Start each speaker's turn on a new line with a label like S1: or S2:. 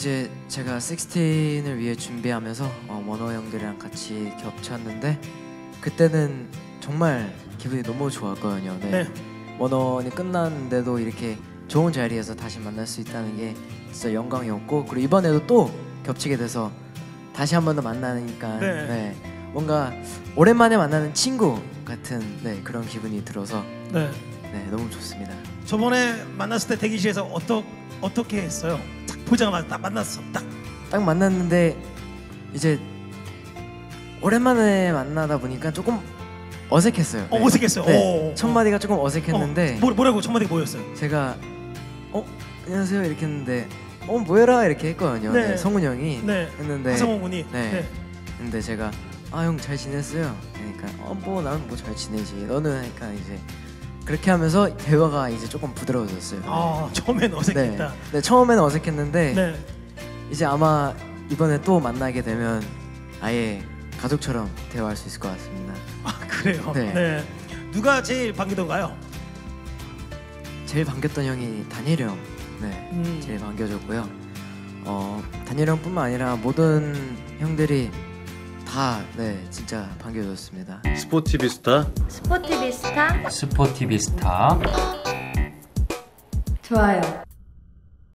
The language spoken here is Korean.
S1: 이제 제가 16을 위해 준비하면서 어, 원호 형들이랑 같이 겹쳤는데 그때는 정말 기분이 너무 좋았거든요. 네.
S2: 네.
S1: 원원이 끝났는데도 이렇게 좋은 자리에서 다시 만날 수 있다는 게 진짜 영광이었고 그리고 이번에도 또 겹치게 돼서 다시 한 번 더 만나니까
S2: 네.
S1: 네. 뭔가 오랜만에 만나는 친구 같은 네, 그런 기분이 들어서
S2: 네.
S1: 네, 너무 좋습니다.
S2: 저번에 만났을 때 대기실에서 어떠, 어떻게 했어요? 딱 보자마자 딱 만났어. 딱.
S1: 딱 만났는데 이제 오랜만에 만나다 보니까 조금 어색했어요.
S2: 어, 어색했어요.
S1: 네.
S2: 오.
S1: 첫 마디가 조금 어색했는데
S2: 어, 뭐, 뭐라고 첫 마디가 뭐였어요?
S1: 제가 어 안녕하세요 이렇게 했는데 어 뭐해라 이렇게 했거든요.
S2: 네.
S1: 네, 성훈 형이
S2: 네.
S1: 했는데
S2: 하성원 군이.
S1: 네. 근데 제가 아 형 잘 지냈어요. 그러니까 어 뭐 나는 뭐 잘 지내지. 너는 하니까 이제 그렇게 하면서 대화가 이제 조금 부드러워졌어요.
S2: 아, 처음엔 어색했다.
S1: 네. 네 처음에는 어색했는데
S2: 네.
S1: 이제 아마 이번에 또 만나게 되면 아예 가족처럼 대화할 수 있을 것 같습니다.
S2: 아, 그래요.
S1: 네.
S2: 네. 누가 제일 반기던가요?
S1: 제일 반겼던 형이 다니엘 형. 네.
S2: 음.
S1: 제일 반겨줬고요. 어, 다니엘 형뿐만 아니라 모든 형들이 다 네, 진짜 반겨줬습니다.
S3: 스포티비스타
S4: 스포티비스타
S5: 스포티비스타
S4: 좋아요.